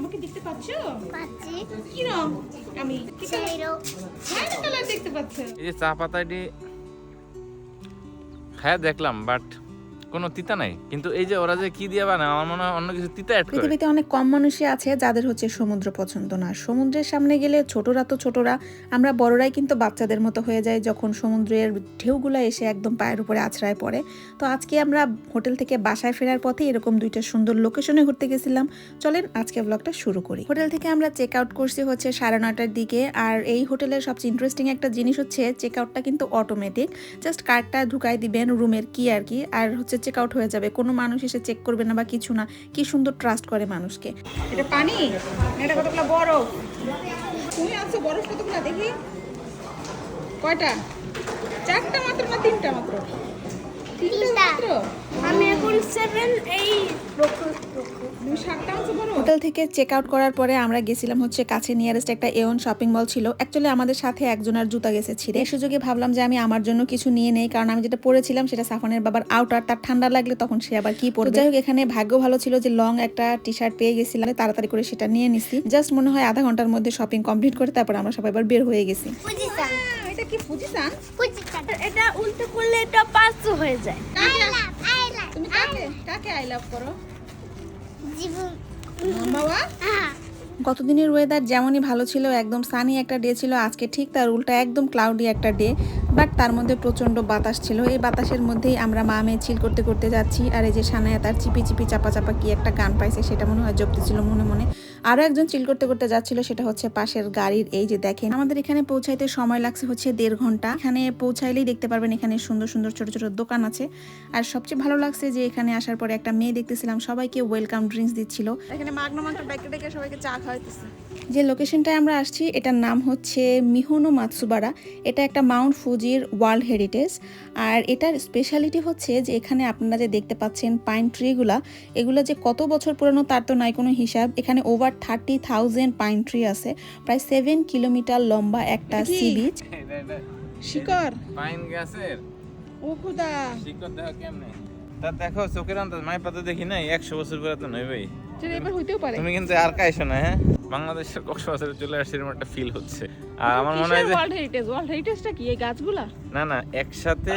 আমাকে দেখতে পাচ্ছ? পাচ্ছি। কিরম? আমি কি কালার হ্যাঁ কালার দেখতে পাচ্ছ। এই যে চা পাতাটি হ্যাঁ দেখলাম বাট কোনো তিতা নাই। কিন্তু এই যে ওরা যে কি দিয়ে বানায়, আমার মনে হয় অন্য কিছু তিতা অ্যাড করে। পৃথিবীতে অনেক কম মানুষই আছে যাদের হচ্ছে সমুদ্র পছন্দ না। সমুদ্রের সামনে গেলে ছোটরা তো ছোটরা, আমরা বড়রাই কিন্তু বাচ্চাদের মতো হয়ে যায় যখন সমুদ্রের ঢেউগুলো এসে একদম পায়ের উপরে আছড়ায় পড়ে। তো আজকে আমরা হোটেল থেকে বাসায় ফেরার পথে এরকম দুইটা সুন্দর লোকেশনে ঘুরতে গেছিলাম। চলেন আজকে ব্লগটা শুরু করি। হোটেল থেকে আমরা চেক আউট করছি হচ্ছে সাড়ে নটার দিকে। আর এই হোটেলের সবচেয়ে ইন্টারেস্টিং একটা জিনিস হচ্ছে চেক আউটটা কিন্তু অটোমেটিক জাস্ট কার্ডটা ঢুকাই দিবেন রুমের কি আর কি। আর হচ্ছে চেক আউট হয়ে যাবে। কোনো মানুষ এসে চেক করবে না বা কিছু না। কি সুন্দর ট্রাস্ট করে মানুষকে। এটা পানি? এটা কতগুলো বড় তুমি আনছো বরফ কতগুলো দেখি? কয়টা? চারটা মাত্র না তিনটা। মাত্র? আমি এখন সেভেন এই হোটেল থেকে চেক আউট করার পরে আমরা গেছিলাম হচ্ছে কাছে নিয়ারেস্ট একটা এওন শপিং মল ছিল। অ্যাকচুয়ালি আমাদের সাথে একজনের জুতা গেছে ছিঁড়ে। এই সুযোগে ভাবলাম যে আমি আমার জন্য কিছু নিয়ে নেই কারণ আমি যেটা পরেছিলাম সেটা সাফানের বাবার আউটার তার ঠান্ডা লাগলে তখন সে আবার কি পরবে? যাই হোক এখানে ভাগ্য ভালো ছিল যে লং একটা টি শার্ট পেয়ে গেছিলাম। তাড়াতাড়ি করে সেটা নিয়ে নিছি। জাস্ট মনে হয় আধা ঘণ্টার মধ্যে শপিং কমপ্লিট করে তারপর আমরা সবাই এবার বের হয়ে গেছি। কি ফুজিসান পুজিসান এটা উল্টো করলে এটা পাঁচশো হয়ে যায়। I love I love. তুমি কাকে কাকে আই লাভ করো? জীবন বাবা হ্যাঁ। গতদিনের ওয়েদার যেমনই ভালো ছিল একদম সানি একটা ডে ছিল। আজকে ঠিক তার উল্টা একদম ক্লাউডি একটা ডে বাট তার মধ্যে প্রচণ্ড বাতাস ছিল। এই বাতাসের মধ্যেই আমরা মা মেয়ে চিল করতে করতে যাচ্ছি। আর এই যে সানায়া তার চিপি চিপি চাপা চাপা কি একটা গান পাইছে সেটা মনে হয় জপতেছিল মনে মনে। আরও একজন চিল করতে করতে যাচ্ছিল সেটা হচ্ছে পাশের গাড়ির এই যে দেখেন। আমাদের এখানে পৌঁছাইতে সময় লাগছে হচ্ছে দেড় ঘণ্টা। এখানে পৌঁছাইলেই দেখতে পারবেন এখানে সুন্দর সুন্দর ছোট ছোট দোকান আছে। আর সবচেয়ে ভালো লাগছে যে এখানে আসার পরে একটা মেয়ে দেখতেছিলাম সবাইকে ওয়েলকাম ড্রিঙ্কস দিচ্ছিল। এখানে মাগনা মাগনা ডেকে ডেকে সবাইকে চা খাওয়াইতেছে। যে লোকেশনটায় আমরা আসছি এটার নাম হচ্ছে মিহোনো মাতসুবারা। এটা একটা মাউন্ট ফুজির ওয়ার্ল্ড হেরিটেজ। আর এটার স্পেশালিটি হচ্ছে যে এখানে আপনারা যে দেখতে পাচ্ছেন পাইন ট্রিগুলা এগুলো যে কত বছর পুরনো তার তো নাই কোনো হিসাব। এখানে over thirty thousand pine tree আছে। প্রায় সেভেন কিলোমিটার লম্বা একটা সি বিচ শিকর পাইন গাছের। ও খুদা। শিকড় দেখো কেমনে। তা দেখো চোখের আন্দাজ। মাই পাতা দেখি নাই? একশো বছর করে তো নয় ভাই। এবার হইতেও পারে। তুমি কিন্তু আর কাইছো না হ্যাঁ? বাংলাদেশের কক্সবাজারে চলে আসছে এরকম একটা ফিল হচ্ছে। আর আমার মনে হয় যে ওয়ার্ল্ড হেরিটেজ ওয়ার্ল্ড হেরিটেজটা কি এই গাছগুলা? না না একসাথে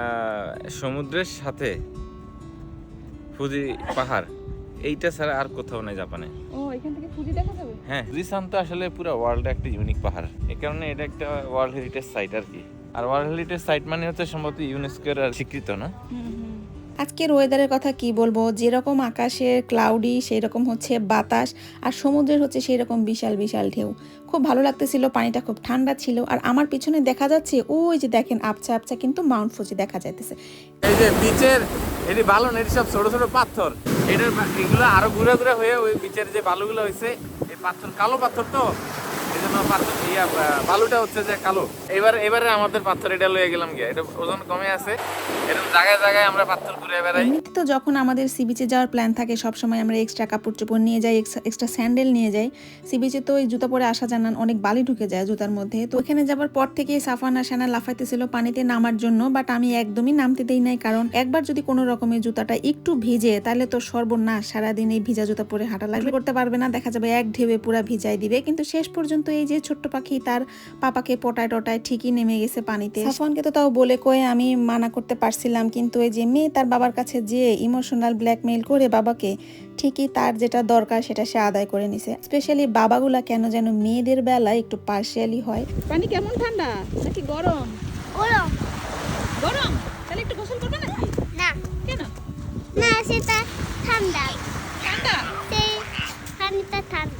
আহ, সমুদ্রের সাথে ফুজি পাহাড়। এইটা ছাড়া আর কোথাও নাই জাপানে। ও এখান থেকে ফুজি দেখা যাবে? হ্যাঁ ফুজিসান তো আসলে পুরো ওয়ার্ল্ডে একটা ইউনিক পাহাড়। এই কারণে এটা একটা ওয়ার্ল্ড হেরিটেজ সাইট আর কি। আর ওয়ার্ল্ড হেরিটেজ সাইট মানে হচ্ছে সম্ভবত ইউনেস্কোর আর স্বীকৃত না? আজকের ওয়েদারের কথা কি বলব? যেরকম আকাশে ক্লাউডি সেই রকম হচ্ছে বাতাস, আর সমুদ্রের হচ্ছে সেই রকম বিশাল বিশাল ঢেউ। খুব ভালো লাগতেছিল, পানিটা খুব ঠান্ডা ছিল, আর আমার পিছনে দেখা যাচ্ছে, ওই যে দেখেন আবছা আবছা কিন্তু মাউন্ট ফুজি দেখা যাইতেছে। এই যে বিচের এটি বালু এটি সব ছোট ছোট পাথর। এটার এগুলো আরও ঘুরে ঘুরে হয়ে ওই বিচের যে বালুগুলো হয়েছে এই পাথর, কালো পাথর তো? এই বালুটা হচ্ছে যে কালো। এবার, এবারে আমাদের পাথর এটা লয়ে গেলাম গিয়া। এটা ওজন কমে আছে। এরকম যখন আমাদের সি বিচে যাওয়ার প্ল্যান থাকে, সবসময় আমরা এক্সট্রা কাপড় চোপড় নিয়ে যাই এক্সট্রা স্যান্ডেল নিয়ে যাই। সি বিচে তো ওই জুতা পরে আসা জানান অনেক বালি ঢুকে যায় জুতার মধ্যে। তো ওখানে যাবার পর থেকে সাফান আসানা লাফাইতেছিল পানিতে নামার জন্য বাট আমি একদমই নামতে দেই নাই, কারণ একবার যদি কোনো রকমের জুতাটা একটু ভিজে, তাহলে তো সর্বনাশ, সারাদিন এই ভিজা জুতা পরে হাঁটা লাগবে। করতে পারবে না, দেখা যাবে এক ঢেবে পুরা ভিজাই দিবে, কিন্তু শেষ পর্যন্ত এই যে ছোট্ট পাখি তার পাপাকে পটায় টটায় ঠিকই নেমে গেছে পানিতে। সাফওয়ানকে তো তাও বলে কয়ে আমি মানা করতে পারছিলাম কিন্তু এই যে মেয়ে তার বাবার কাছে যে ইমোশনাল ব্ল্যাকমেইল করে বাবাকে ঠিকই তার যেটা দরকার সেটা সে আদায় করে নিছে। স্পেশালি বাবাগুলা কেন যেন মেয়েদের বেলায় একটু পার্শিয়ালি হয়। পানি কেমন ঠান্ডা? নাকি গরম? গরম। গরম? তাহলে একটু গোসল করবে নাকি? না। কেন? না সেটা ঠান্ডা। ঠান্ডা? সেই পানিটা ঠান্ডা।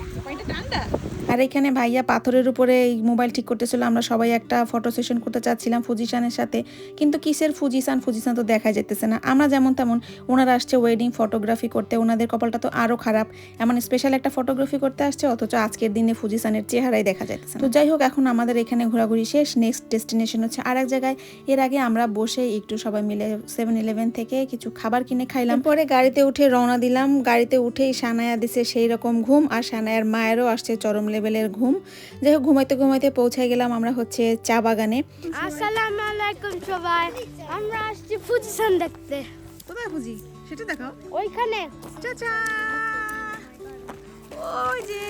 আর এখানে ভাইয়া পাথরের উপরে এই মোবাইল ঠিক করতেছিল, আমরা সবাই একটা ফটো সেশন করতে চাচ্ছিলাম ফুজিশানের সাথে। কিন্তু কিসের ফুজিশান ফুজিশান তো দেখা যেতেছে না। আমরা যেমন তেমন ওনারা আসছে ওয়েডিং ফটোগ্রাফি করতে, ওনাদের কপালটা তো আরও খারাপ। এমন স্পেশাল একটা ফটোগ্রাফি করতে আসছে, অথচ আজকের দিনে ফুজিশানের চেহারাই দেখা না। তো যাই হোক, এখন আমাদের এখানে ঘোরাঘুরি শেষ। নেক্সট ডেস্টিনেশন হচ্ছে আর এক জায়গায়। এর আগে আমরা বসে একটু সবাই মিলে সেভেন ইলেভেন থেকে কিছু খাবার কিনে খাইলাম। পরে গাড়িতে উঠে রওনা দিলাম। গাড়িতে উঠেই সানায়া দিছে সেই রকম ঘুম, আর সানায়ার মায়েরও আসছে চরম লেভেলের ঘুম। যাই হোক ঘুমাইতে ঘুমাইতে পৌঁছায় গেলাম আমরা হচ্ছে চা বাগানে। আসসালামু আলাইকুম সবাই আমরা আসছি ফুজিসান দেখতে। কোথায় ফুজি সেটা ওইখানে। ওই যে।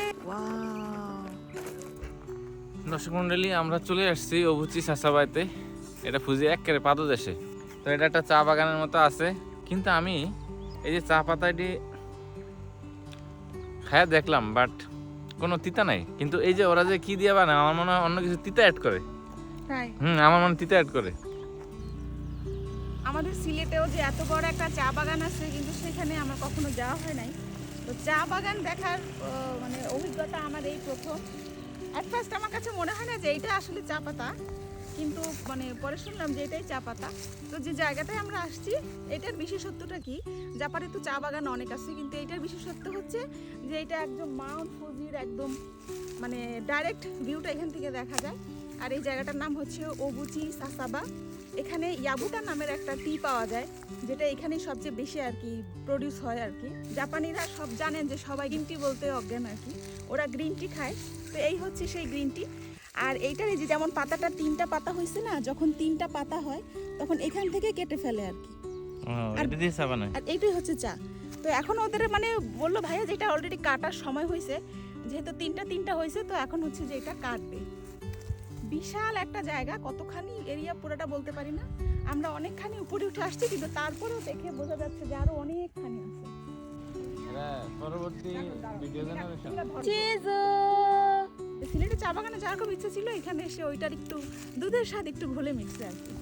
দর্শক মন্ডলী আমরা চলে আসছি অবুচি সাসাবাইতে। এটা ফুজি পাদ দেশে তো এটা একটা চা বাগানের মতো আছে। কিন্তু আমি এই যে চা পাতাটি খায়া দেখলাম বাট কোনো তিতা নাই। কিন্তু এই যে ওরা যে কি দিয়ে বানায় আমার মনে হয় অন্য কিছু তিতা অ্যাড করে। তাই? হুম আমার মনে হয় তিতা অ্যাড করে। আমাদের সিলেটেও যে এত বড় একটা চা বাগান আছে কিন্তু সেখানে আমার কখনো যাওয়া হয় নাই। তো চা বাগান দেখার মানে অভিজ্ঞতা আমার এই প্রথম। অ্যাট ফার্স্ট আমার কাছে মনে হয় না যে এইটা আসলে চা পাতা। কিন্তু মানে পরে শুনলাম যে এটাই চা পাতা। তো যে জায়গাটায় আমরা আসছি, এটার বিশেষত্বটা কি? জাপানে তো চা বাগান অনেক আছে, কিন্তু এইটার বিশেষত্ব হচ্ছে যে এটা একদম মাউন্ট ফুজির একদম মানে ডাইরেক্ট ভিউটা এখান থেকে দেখা যায়। আর এই জায়গাটার নাম হচ্ছে ওবুচি সাসাবা এখানে ইয়াবুটা নামের একটা টি পাওয়া যায়, যেটা এখানে সবচেয়ে বেশি আর কি প্রডিউস হয় আর কি। জাপানিরা সব জানেন যে সবাই গ্রিন টি বলতে অজ্ঞান আর কি। ওরা গ্রিন টি খায়। তো এই হচ্ছে সেই গ্রিন টি আর এইটার এই যে যেমন পাতাটা তিনটা পাতা হয়েছে না যখন তিনটা পাতা হয় তখন এখান থেকে কেটে ফেলে আর কি। আর- এইটাই হচ্ছে চা। তো এখন ওদের মানে বলল ভাইয়া যেটা অলরেডি কাটার সময় হয়েছে যেহেতু তিনটা তিনটা হয়েছে তো এখন হচ্ছে যে এটা কাটবে। বিশাল একটা জায়গা কতখানি এরিয়া পুরোটা বলতে পারি না। আমরা অনেকখানি উপরে উঠে আসছি কিন্তু তারপরেও দেখে বোঝা যাচ্ছে যে আরও অনেকখানি আছে। পরবর্তী ভিডিও জেনারেশন সিলেটে চা বাগানে যাওয়ার খুব ইচ্ছা ছিল এখানে এসে ওইটার একটু দুধের স্বাদ একটু ঘোলে মিটছে আর কি।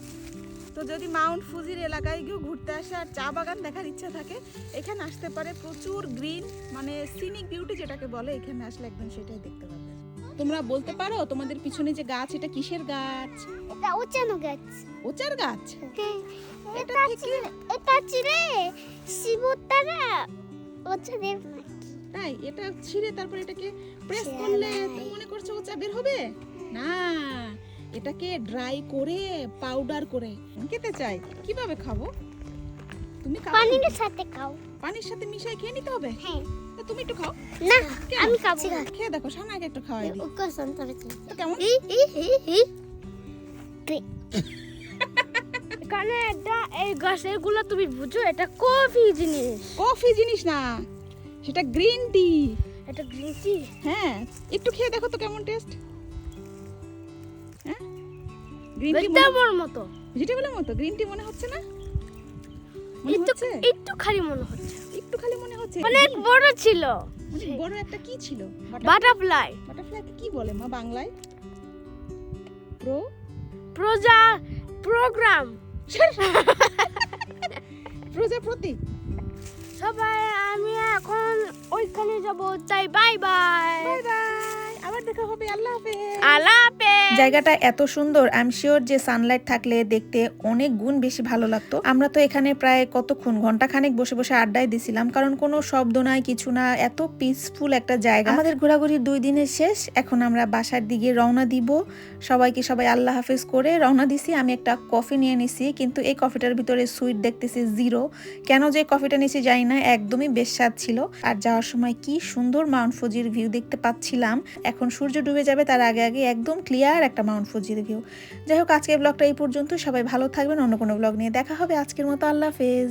তো যদি মাউন্ট ফুজির এলাকায় গিয়েও ঘুরতে আসে আর চা বাগান দেখার ইচ্ছা থাকে এখানে আসতে পারে প্রচুর গ্রিন মানে সিনিক বিউটি যেটাকে বলে এখানে আসলে একদম সেটাই দেখতে পাবে তোমরা বলতে পারো তোমাদের পিছনে যে গাছ এটা কিসের গাছ? এটা উচানো গাছ। ওচার গাছ? হ্যাঁ, এটা এটা এটা ছিল শিবতারা ওচানের তাই? এটা ছিঁড়ে তারপর এটাকে প্রেস করলে মনে করছ চা বের হবে? না এটাকে ড্রাই করে পাউডার করে। খেতে চাই। কীভাবে খাব? তুমি খাও পানির সাথে খাও। পানির সাথে মিশিয়ে খেয়ে নিতে হবে? হ্যাঁ। তুমি একটু খাও। না আমি খাব খেয়ে দেখো সানাকে একটু খাওয়াই দিই। উকা সন্তরে তো কেমন? ই ই ই ই এখানে একটা এই গাছেরগুলো তুমি বুঝো এটা কফি জিনিস। কফি জিনিস না। সেটা গ্রিন টি। এটা গ্রিন টি? হ্যাঁ একটু খেয়ে দেখো তো কেমন টেস্ট হ্যাঁ? গ্রিন টি ভেজিটেবল মতো। ভেজিটেবলের মতো গ্রিন টি মনে হচ্ছে না? মনে একটু হচ্ছে? একটু খালি মনে হচ্ছে। একটু খালি মনে হচ্ছে অনেক বড় ছিল। অনেক বড় একটা কি ছিল? বাটারফ্লাই বাটারফ্লাইকে কি বলে মা বাংলায়? প্রো প্রজা প্রোগ্রাম প্রজাপতি। সবাই আমি এখন ওইখানে যাব। তাই বাই বাই বাই বাই দেখা হবে আল্লাহ হাফেজ। আল্লাহ হাফেজ। জায়গাটা এত সুন্দর আই এম শিওর যে সানলাইট থাকলে দেখতে অনেক গুণ বেশি ভালো লাগতো। আমরা তো এখানে প্রায় কতক্ষণ ঘণ্টা খানেক বসে বসে আড্ডায় দিছিলাম কারণ কোনো শব্দ নাই কিছু না এত পিসফুল একটা জায়গা। আমাদের ঘোরাঘুরির দুই দিনের শেষ এখন আমরা বাসার দিকে রওনা দিব। সবাইকে সবাই আল্লাহ হাফেজ করে রওনা দিছি আমি একটা কফি নিয়ে নিছি কিন্তু এই কফিটার ভিতরে সুইট দেখতেছি জিরো কেন যে কফিটা নিছি জানি না একদমই বেশ স্বাদ ছিল। আর যাওয়ার সময় কি সুন্দর মাউন্ট ফুজির ভিউ দেখতে পাচ্ছিলাম। এখন সূর্য ডুবে যাবে তার আগে আগে একদম ক্লিয়ার একটা মাউন্ট ফুজির ভিউ যাই হোক, আজকের ব্লগটা এই পর্যন্ত। সবাই ভালো থাকবেন। অন্য কোনো ব্লগ নিয়ে দেখা হবে। আজকের মতো আল্লাহ হাফেজ।